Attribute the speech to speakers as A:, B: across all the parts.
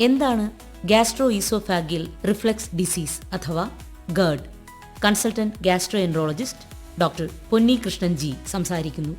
A: എന്താണ് gastro ഈസോഫാഗിൽ reflux disease അഥവാ GERD? Consultant gastroenterologist doctor Ponni Krishnan G സംസാരിക്കുന്നു.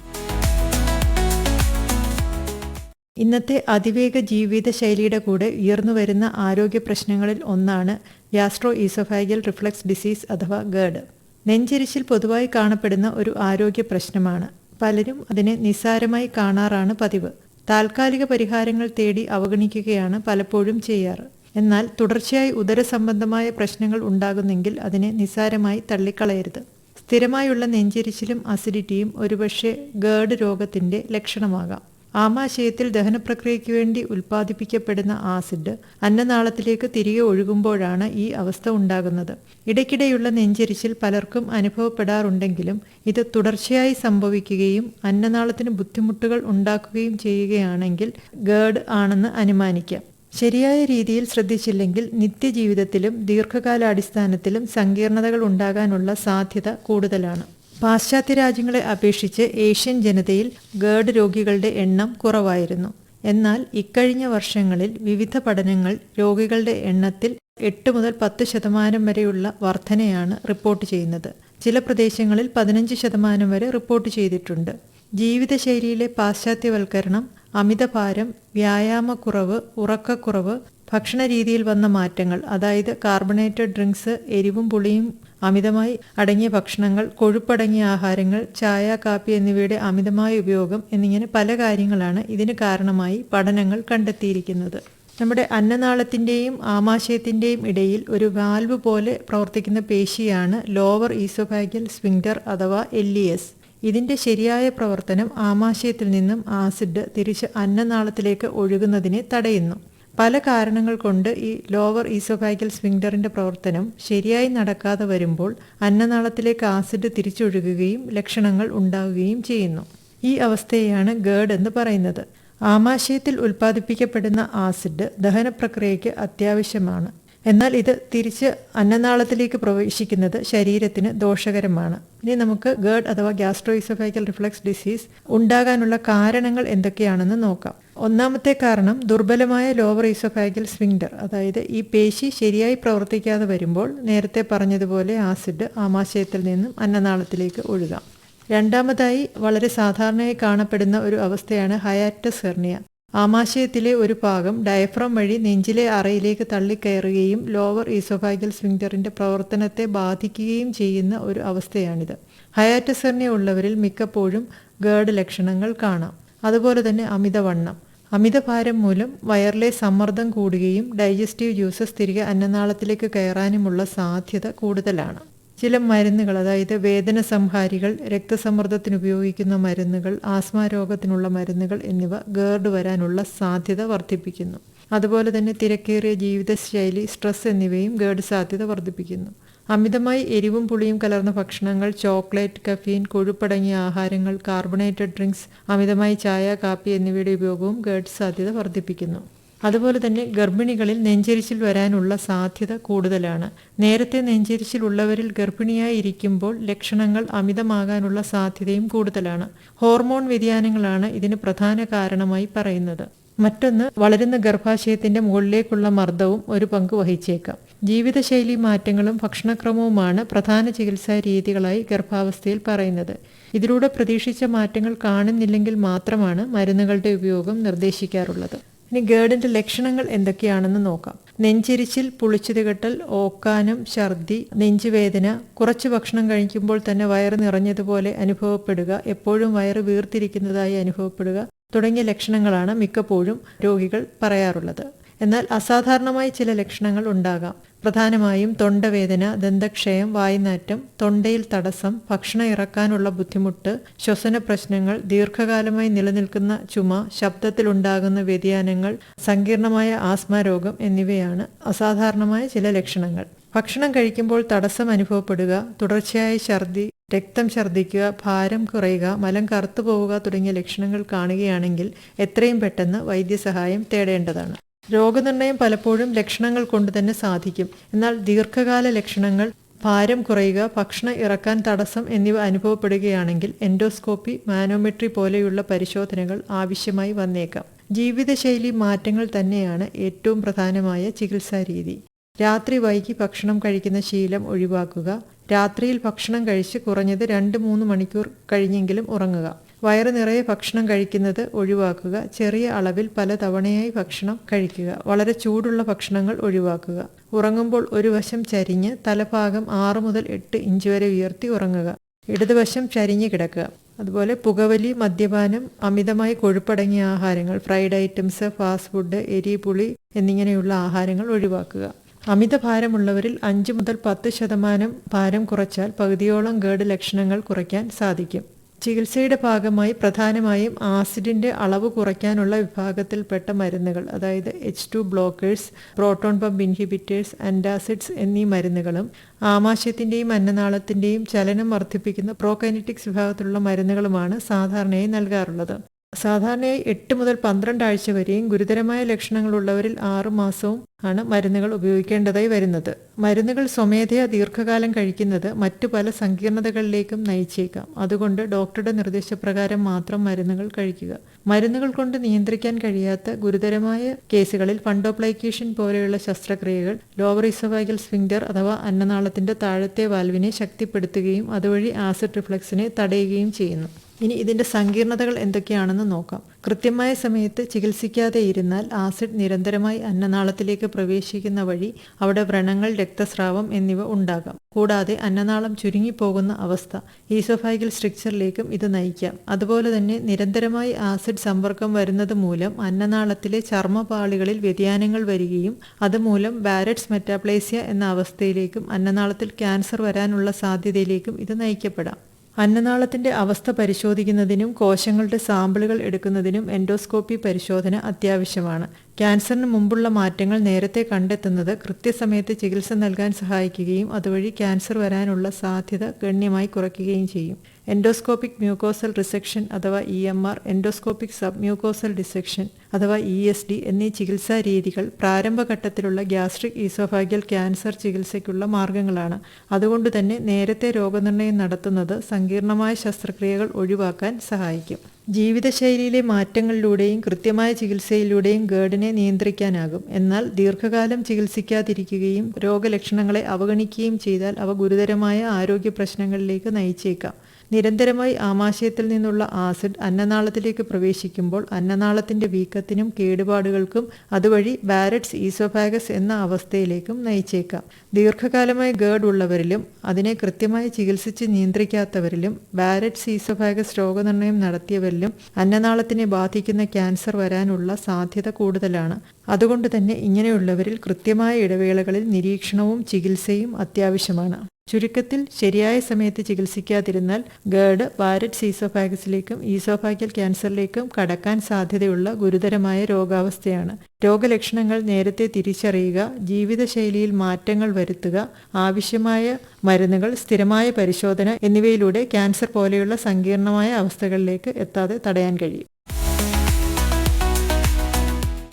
B: ഇന്നത്തെ അതിവേഗ ജീവിതശൈലിയുടെ കൂടെ ഉയർന്നുവരുന്ന ആരോഗ്യ പ്രശ്നങ്ങളിൽ ഒന്നാണ് ഗ്യാസ്ട്രോ ഈസോഫാഗിയൽ റിഫ്ലക്സ് ഡിസീസ് അഥവാ ഗേഡ് നെഞ്ചിരിച്ചിൽ പൊതുവായി കാണപ്പെടുന്ന ഒരു ആരോഗ്യ പ്രശ്നമാണ്. പലരും അതിനെ നിസ്സാരമായി കാണാറാണ് പതിവ്. താൽക്കാലിക പരിഹാരങ്ങൾ തേടി അവഗണിക്കുകയാണ് പലപ്പോഴും ചെയ്യാറ്. എന്നാൽ തുടർച്ചയായി ഉദരസംബന്ധമായ പ്രശ്നങ്ങൾ ഉണ്ടാകുന്നെങ്കിൽ അതിനെ നിസ്സാരമായി തള്ളിക്കളയരുത്. സ്ഥിരമായുള്ള നെഞ്ചിരിച്ചിലും അസിഡിറ്റിയും ഒരുപക്ഷെ ഗേർഡ് രോഗത്തിന്റെ ലക്ഷണമാകാം. ആമാശയത്തിൽ ദഹനപ്രക്രിയയ്ക്ക് വേണ്ടി ഉൽപ്പാദിപ്പിക്കപ്പെടുന്ന ആസിഡ് അന്നനാളത്തിലേക്ക് തിരികെ ഒഴുകുമ്പോഴാണ് ഈ അവസ്ഥ ഉണ്ടാകുന്നത്. ഇടയ്ക്കിടെയുള്ള നെഞ്ചരിച്ചിൽ പലർക്കും അനുഭവപ്പെടാറുണ്ടെങ്കിലും ഇത് തുടർച്ചയായി സംഭവിക്കുകയും അന്നനാളത്തിന് ബുദ്ധിമുട്ടുകൾ ഉണ്ടാക്കുകയും ചെയ്യുകയാണെങ്കിൽ ഗേഡ് ആണെന്ന് അനുമാനിക്കാം. ശരിയായ രീതിയിൽ ശ്രദ്ധിച്ചില്ലെങ്കിൽ നിത്യജീവിതത്തിലും ദീർഘകാലാടിസ്ഥാനത്തിലും സങ്കീർണതകൾ ഉണ്ടാകാനുള്ള സാധ്യത കൂടുതലാണ്. പാശ്ചാത്യ രാജ്യങ്ങളെ അപേക്ഷിച്ച് ഏഷ്യൻ ജനതയിൽ ഗേർഡ് രോഗികളുടെ എണ്ണം കുറവായിരുന്നു. എന്നാൽ ഇക്കഴിഞ്ഞ വർഷങ്ങളിൽ വിവിധ പഠനങ്ങൾ രോഗികളുടെ എണ്ണത്തിൽ എട്ട് മുതൽ പത്ത് ശതമാനം വരെയുള്ള വർധനയാണ് റിപ്പോർട്ട് ചെയ്യുന്നത്. ചില പ്രദേശങ്ങളിൽ പതിനഞ്ച് ശതമാനം വരെ റിപ്പോർട്ട് ചെയ്തിട്ടുണ്ട്. ജീവിതശൈലിയിലെ പാശ്ചാത്യവൽക്കരണം അമിതഭാരം വ്യായാമക്കുറവ് ഉറക്കക്കുറവ് ഭക്ഷണ രീതിയിൽ വന്ന മാറ്റങ്ങൾ അതായത് കാർബണേറ്റഡ് ഡ്രിങ്ക്സ് എരിവും പുളിയും അമിതമായി അടങ്ങിയ ഭക്ഷണങ്ങൾ കൊഴുപ്പടങ്ങിയ ആഹാരങ്ങൾ ചായ കാപ്പി എന്നിവയുടെ അമിതമായ ഉപയോഗം എന്നിങ്ങനെ പല കാര്യങ്ങളാണ് ഇതിന് കാരണമായി പഠനങ്ങൾ കണ്ടെത്തിയിരിക്കുന്നത്. നമ്മുടെ അന്നനാളത്തിന്റെയും ആമാശയത്തിന്റെയും ഇടയിൽ ഒരു വാൽവ് പോലെ പ്രവർത്തിക്കുന്ന പേശിയാണ് ലോവർ ഈസോഫാഗ്യൽ സ്വിങ്ഡർ അഥവാ എൽ ഇ എസ് ഇതിന്റെ ശരിയായ പ്രവർത്തനം ആമാശയത്തിൽ നിന്നും ആസിഡ് തിരിച്ച് അന്നനാളത്തിലേക്ക് ഒഴുകുന്നതിനെ തടയുന്നു. പല കാരണങ്ങൾ കൊണ്ട് ഈ ലോവർ ഈസോഫാഗൽ സ്വിങ്ഡറിന്റെ പ്രവർത്തനം ശരിയായി നടക്കാതെ വരുമ്പോൾ അന്നനാളത്തിലേക്ക് ആസിഡ് തിരിച്ചൊഴുകുകയും ലക്ഷണങ്ങൾ ഉണ്ടാവുകയും ചെയ്യുന്നു. ഈ അവസ്ഥയെയാണ് ഗേഡ് എന്ന് പറയുന്നത്. ആമാശയത്തിൽ ഉൽപ്പാദിപ്പിക്കപ്പെടുന്ന ആസിഡ് ദഹനപ്രക്രിയയ്ക്ക് അത്യാവശ്യമാണ്. എന്നാൽ ഇത് തിരിച്ച് അന്നനാളത്തിലേക്ക് പ്രവേശിക്കുന്നത് ശരീരത്തിന് ദോഷകരമാണ്. ഇനി നമുക്ക് ഗേഡ് അഥവാ ഗ്യാസ്ട്രോയിസോഫൈക്കൽ റിഫ്ലക്സ് ഡിസീസ് ഉണ്ടാകാനുള്ള കാരണങ്ങൾ എന്തൊക്കെയാണെന്ന് നോക്കാം. ഒന്നാമത്തെ കാരണം ദുർബലമായ ലോവർ ഈസോഫാഗൽ സ്വിങ്ഡർ അതായത് ഈ പേശി ശരിയായി പ്രവർത്തിക്കാതെ വരുമ്പോൾ നേരത്തെ പറഞ്ഞതുപോലെ ആസിഡ് ആമാശയത്തിൽ നിന്നും അന്നനാളത്തിലേക്ക് ഒഴുകാം. രണ്ടാമതായി വളരെ സാധാരണയായി കാണപ്പെടുന്ന ഒരു അവസ്ഥയാണ് ഹയാറ്റസ് ഹെർണിയ ആമാശയത്തിലെ ഒരു ഭാഗം ഡയഫ്രം വഴി നെഞ്ചിലെ അറയിലേക്ക് തള്ളിക്കയറുകയും ലോവർ ഈസോഫാഗൽ സ്വിങ്ഡറിന്റെ പ്രവർത്തനത്തെ ബാധിക്കുകയും ചെയ്യുന്ന ഒരു അവസ്ഥയാണിത്. ഹയാറ്റസ് ഹെർണിയ ഉള്ളവരിൽ മിക്കപ്പോഴും ഗേർഡ് ലക്ഷണങ്ങൾ കാണാം. അതുപോലെ തന്നെ അമിതവണ്ണം. അമിതഭാരം മൂലം വയറിലെ സമ്മർദ്ദം കൂടുകയും ഡൈജസ്റ്റീവ് ജ്യൂസസ് തിരികെ അന്നനാളത്തിലേക്ക് കയറാനുമുള്ള സാധ്യത കൂടുതലാണ്. ചില മരുന്നുകൾ അതായത് വേദന സംഹാരികൾ രക്തസമ്മർദ്ദത്തിന് ഉപയോഗിക്കുന്ന മരുന്നുകൾ ആസ്മ രോഗത്തിനുള്ള മരുന്നുകൾ എന്നിവ ഗേർഡ് വരാനുള്ള സാധ്യത വർദ്ധിപ്പിക്കുന്നു. അതുപോലെ തന്നെ തിരക്കേറിയ ജീവിതശൈലി സ്ട്രെസ് എന്നിവയും ഗേർഡ് സാധ്യത വർദ്ധിപ്പിക്കുന്നു. അമിതമായി എരിവും പുളിയും കലർന്ന ഭക്ഷണങ്ങൾ ചോക്ലേറ്റ് കഫീൻ കൊഴുപ്പടങ്ങിയ ആഹാരങ്ങൾ കാർബണേറ്റഡ് ഡ്രിങ്ക്സ് അമിതമായി ചായ കാപ്പി എന്നിവയുടെ ഉപയോഗവും ഗേഡ് സാധ്യത വർദ്ധിപ്പിക്കുന്നു. അതുപോലെ തന്നെ ഗർഭിണികളിൽ നെഞ്ചരിച്ചിൽ വരാനുള്ള സാധ്യത കൂടുതലാണ്. നേരത്തെ നെഞ്ചരിച്ചിൽ ഉള്ളവരിൽ ഗർഭിണിയായി ഇരിക്കുമ്പോൾ ലക്ഷണങ്ങൾ അമിതമാകാനുള്ള സാധ്യതയും കൂടുതലാണ്. ഹോർമോൺ വ്യതിയാനങ്ങളാണ് ഇതിന് പ്രധാന കാരണമായി പറയുന്നത്. മറ്റൊന്ന് വളരുന്ന ഗർഭാശയത്തിന്റെ മുകളിലേക്കുള്ള മർദ്ദവും ഒരു പങ്ക് വഹിച്ചേക്കാം. ജീവിതശൈലി മാറ്റങ്ങളും ഭക്ഷണക്രമവുമാണ് പ്രധാന ചികിത്സാ രീതികളായി ഗർഭാവസ്ഥയിൽ പറയുന്നത്. ഇതിലൂടെ പ്രതീക്ഷിച്ച മാറ്റങ്ങൾ കാണുന്നില്ലെങ്കിൽ മാത്രമാണ് മരുന്നുകളുടെ ഉപയോഗം നിർദ്ദേശിക്കാറുള്ളത്. ഇനി ഗേഡിന്റെ ലക്ഷണങ്ങൾ എന്തൊക്കെയാണെന്ന് നോക്കാം. നെഞ്ചിരിച്ചിൽ പുളിച്ചുതുകെട്ടൽ ഓക്കാനം ഛർദി നെഞ്ചുവേദന കുറച്ച് ഭക്ഷണം കഴിക്കുമ്പോൾ തന്നെ വയറ് നിറഞ്ഞതുപോലെ അനുഭവപ്പെടുക എപ്പോഴും വയറ് വീർത്തിരിക്കുന്നതായി അനുഭവപ്പെടുക തുടങ്ങിയ ലക്ഷണങ്ങളാണ് മിക്കപ്പോഴും രോഗികൾ പറയാറുള്ളത്. എന്നാൽ അസാധാരണമായ ചില ലക്ഷണങ്ങൾ ഉണ്ടാകാം. പ്രധാനമായും തൊണ്ടവേദന ദന്തക്ഷയം വായുനാറ്റം തൊണ്ടയിൽ തടസ്സം ഭക്ഷണം ഇറക്കാനുള്ള ബുദ്ധിമുട്ട് ശ്വസന പ്രശ്നങ്ങൾ ദീർഘകാലമായി നിലനിൽക്കുന്ന ചുമ ശബ്ദത്തിലുണ്ടാകുന്ന വ്യതിയാനങ്ങൾ സങ്കീർണമായ ആസ്മ രോഗം എന്നിവയാണ് അസാധാരണമായ ചില ലക്ഷണങ്ങൾ. ഭക്ഷണം കഴിക്കുമ്പോൾ തടസ്സം അനുഭവപ്പെടുക തുടർച്ചയായ ഛർദി രക്തം ഛർദ്ദിക്കുക ഭാരം കുറയുക മലം കറുത്തു പോവുക തുടങ്ങിയ ലക്ഷണങ്ങൾ കാണുകയാണെങ്കിൽ എത്രയും പെട്ടെന്ന് വൈദ്യസഹായം തേടേണ്ടതാണ്. രോഗനിർണയം പലപ്പോഴും ലക്ഷണങ്ങൾ കൊണ്ട് തന്നെ സാധിക്കും. എന്നാൽ ദീർഘകാല ലക്ഷണങ്ങൾ ഭാരം കുറയുക ഭക്ഷണം ഇറക്കാൻ തടസ്സം എന്നിവ അനുഭവപ്പെടുകയാണെങ്കിൽ എൻഡോസ്കോപ്പി മാനോമെട്രി പോലെയുള്ള പരിശോധനകൾ ആവശ്യമായി വന്നേക്കാം. ജീവിതശൈലി മാറ്റങ്ങൾ തന്നെയാണ് ഏറ്റവും പ്രധാനമായ ചികിത്സാ രീതി. രാത്രി വൈകി ഭക്ഷണം കഴിക്കുന്ന ശീലം ഒഴിവാക്കുക. രാത്രിയിൽ ഭക്ഷണം കഴിച്ച് കുറഞ്ഞത് രണ്ട് മൂന്ന് മണിക്കൂർ കഴിഞ്ഞെങ്കിലും ഉറങ്ങുക. വയറ് നിറയെ ഭക്ഷണം കഴിക്കുന്നത് ഒഴിവാക്കുക. ചെറിയ അളവിൽ പല തവണയായി ഭക്ഷണം കഴിക്കുക. വളരെ ചൂടുള്ള ഭക്ഷണങ്ങൾ ഒഴിവാക്കുക. ഉറങ്ങുമ്പോൾ ഒരു വശം ചരിഞ്ഞ് തലഭാഗം ആറ് മുതൽ എട്ട് ഇഞ്ച് വരെ ഉയർത്തി ഉറങ്ങുക. ഇടതുവശം ചരിഞ്ഞ് കിടക്കുക. അതുപോലെ പുകവലി മദ്യപാനം അമിതമായി കൊഴുപ്പടങ്ങിയ ആഹാരങ്ങൾ ഫ്രൈഡ് ഐറ്റംസ് ഫാസ്റ്റ് ഫുഡ് എരി പുളി എന്നിങ്ങനെയുള്ള ആഹാരങ്ങൾ ഒഴിവാക്കുക. അമിത ഭാരമുള്ളവരിൽ അഞ്ച് മുതൽ പത്ത് ശതമാനം ഭാരം കുറച്ചാൽ പകുതിയോളം ഗേഡ് ലക്ഷണങ്ങൾ കുറയ്ക്കാൻ സാധിക്കും. ചികിത്സയുടെ ഭാഗമായി പ്രധാനമായും ആസിഡിന്റെ അളവ് കുറയ്ക്കാനുള്ള വിഭാഗത്തിൽപ്പെട്ട മരുന്നുകൾ അതായത് H two blockers proton pump inhibitors antacids എന്നീ മരുന്നുകളും ആമാശയത്തിന്റെയും അന്നനാളത്തിന്റെയും ചലനം വർദ്ധിപ്പിക്കുന്ന പ്രോകൈനറ്റിക്സ് വിഭാഗത്തിലുള്ള മരുന്നുകളുമാണ് സാധാരണയായി നൽകാറുള്ളത്. സാധാരണയായി എട്ട് മുതൽ പന്ത്രണ്ട് ആഴ്ച വരെയും ഗുരുതരമായ ലക്ഷണങ്ങളുള്ളവരിൽ ആറു മാസവും ആണ് മരുന്നുകൾ ഉപയോഗിക്കേണ്ടതായി വരുന്നത്. മരുന്നുകൾ സ്വമേധയാ ദീർഘകാലം കഴിക്കുന്നത് മറ്റു പല സങ്കീർണതകളിലേക്കും നയിച്ചേക്കാം. അതുകൊണ്ട് ഡോക്ടറുടെ നിർദ്ദേശപ്രകാരം മാത്രം മരുന്നുകൾ കഴിക്കുക. മരുന്നുകൾ കൊണ്ട് നിയന്ത്രിക്കാൻ കഴിയാത്ത ഗുരുതരമായ കേസുകളിൽ ഫണ്ടോപ്ലൈക്കേഷൻ പോലെയുള്ള ശസ്ത്രക്രിയകൾ ലോവർ ഇസോവാഗൽ സ്ഫിങ്ഡർ അഥവാ അന്നനാളത്തിന്റെ താഴത്തെ വാൽവിനെ ശക്തിപ്പെടുത്തുകയും അതുവഴി ആസിഡ് റിഫ്ലക്സിനെ തടയുകയും ചെയ്യുന്നു. ഇനി ഇതിന്റെ സങ്കീർണതകൾ എന്തൊക്കെയാണെന്ന് നോക്കാം. കൃത്യമായ സമയത്ത് ചികിത്സിക്കാതെ ഇരുന്നാൽ ആസിഡ് നിരന്തരമായി അന്നനാളത്തിലേക്ക് പ്രവേശിക്കുന്ന വഴി അവിടെ വ്രണങ്ങൾ രക്തസ്രാവം എന്നിവ ഉണ്ടാകാം. കൂടാതെ അന്നനാളം ചുരുങ്ങിപ്പോകുന്ന അവസ്ഥ ഈസോഫാഗൽ സ്ട്രിക്ചറിലേക്കും ഇത് നയിക്കാം. അതുപോലെ തന്നെ നിരന്തരമായി ആസിഡ് സമ്പർക്കം വരുന്നത് മൂലം അന്നനാളത്തിലെ ചർമ്മപാളികളിൽ വ്യതിയാനങ്ങൾ വരികയും അതുമൂലം ബാരറ്റ്സ് മെറ്റാപ്ലേസിയ എന്ന അവസ്ഥയിലേക്കും അന്നനാളത്തിൽ ക്യാൻസർ വരാനുള്ള സാധ്യതയിലേക്കും ഇത് നയിക്കപ്പെടാം. അന്നനാളത്തിന്റെ അവസ്ഥ പരിശോധിക്കുന്നതിനും കോശങ്ങളുടെ സാമ്പിളുകൾ എടുക്കുന്നതിനും എൻഡോസ്കോപ്പി പരിശോധന അത്യാവശ്യമാണ്. ക്യാൻസറിന് മുമ്പുള്ള മാറ്റങ്ങൾ നേരത്തെ കണ്ടെത്തുന്നത് കൃത്യസമയത്ത് ചികിത്സ നൽകാൻ സഹായിക്കുകയും അതുവഴി ക്യാൻസർ വരാനുള്ള സാധ്യത ഗണ്യമായി കുറയ്ക്കുകയും ചെയ്യും. എൻഡോസ്കോപ്പിക് മ്യൂക്കോസൽ റിസെക്ഷൻ അഥവാ E M R endoscopic sub mucosal dissection അഥവാ ഇ എസ് ഡി എന്നീ ചികിത്സാ രീതികൾ പ്രാരംഭഘട്ടത്തിലുള്ള ഗ്യാസ്ട്രിക് ഈസോഫാഗ്യൽ ക്യാൻസർ ചികിത്സയ്ക്കുള്ള മാർഗങ്ങളാണ്. അതുകൊണ്ട് തന്നെ നേരത്തെ രോഗനിർണയം നടത്തുന്നത് സങ്കീർണമായ ശസ്ത്രക്രിയകൾ ഒഴിവാക്കാൻ സഹായിക്കും. ജീവിതശൈലിയിലെ മാറ്റങ്ങളിലൂടെയും കൃത്യമായ ചികിത്സയിലൂടെയും ഗേർഡിനെ നിയന്ത്രിക്കാനാകും. എന്നാൽ ദീർഘകാലം ചികിത്സിക്കാതിരിക്കുകയും രോഗലക്ഷണങ്ങളെ അവഗണിക്കുകയും ചെയ്താൽ അവ ഗുരുതരമായ ആരോഗ്യ പ്രശ്നങ്ങളിലേക്ക് നയിച്ചേക്കാം. നിരന്തരമായി ആമാശയത്തിൽ നിന്നുള്ള ആസിഡ് അന്നനാളത്തിലേക്ക് പ്രവേശിക്കുമ്പോൾ അന്നനാളത്തിന്റെ വീക്കത്തിനും കേടുപാടുകൾക്കും അതുവഴി ബാരറ്റ്സ് ഈസോഫാഗസ് എന്ന അവസ്ഥയിലേക്കും നയിച്ചേക്കാം. ദീർഘകാലമായി ഗേഡ് ഉള്ളവരിലും അതിനെ കൃത്യമായി ചികിത്സിച്ച് നിയന്ത്രിക്കാത്തവരിലും ബാരറ്റ്സ് ഈസോഫാഗസ് രോഗനിർണയം നടത്തിയവരിലും അന്നനാളത്തിനെ ബാധിക്കുന്ന ക്യാൻസർ വരാനുള്ള സാധ്യത കൂടുതലാണ്. അതുകൊണ്ട് തന്നെ ഇങ്ങനെയുള്ളവരിൽ കൃത്യമായ ഇടവേളകളിൽ നിരീക്ഷണവും ചികിത്സയും അത്യാവശ്യമാണ്. ചുരുക്കത്തിൽ ശരിയായ സമയത്ത് ചികിത്സിക്കാതിരുന്നാൽ ഗേഡ് ബാരറ്റ് സീസോഫാഗസിലേക്കും ഈസോഫാഗൽ ക്യാൻസറിലേക്കും കടക്കാൻ സാധ്യതയുള്ള ഗുരുതരമായ രോഗാവസ്ഥയാണ്. രോഗലക്ഷണങ്ങൾ നേരത്തെ തിരിച്ചറിയുക ജീവിതശൈലിയിൽ മാറ്റങ്ങൾ വരുത്തുക ആവശ്യമായ മരുന്നുകൾ സ്ഥിരമായ പരിശോധന എന്നിവയിലൂടെ ക്യാൻസർ പോലെയുള്ള സങ്കീർണമായ അവസ്ഥകളിലേക്ക് എത്താതെ തടയാൻ കഴിയും.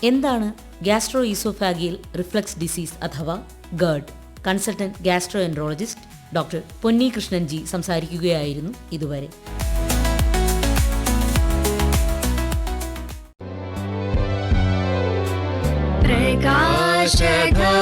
A: എന്താണ് ഗ്യാസ്ട്രോ ഈസോഫാഗിയൽ റിഫ്ലക്സ് ഡിസീസ് അഥവാ GERD? Consultant gastroenterologist doctor Ponni Krishnan G സംസാരിക്കുകയായിരുന്നു ഇതുവരെ.
C: പ്രകാശകാ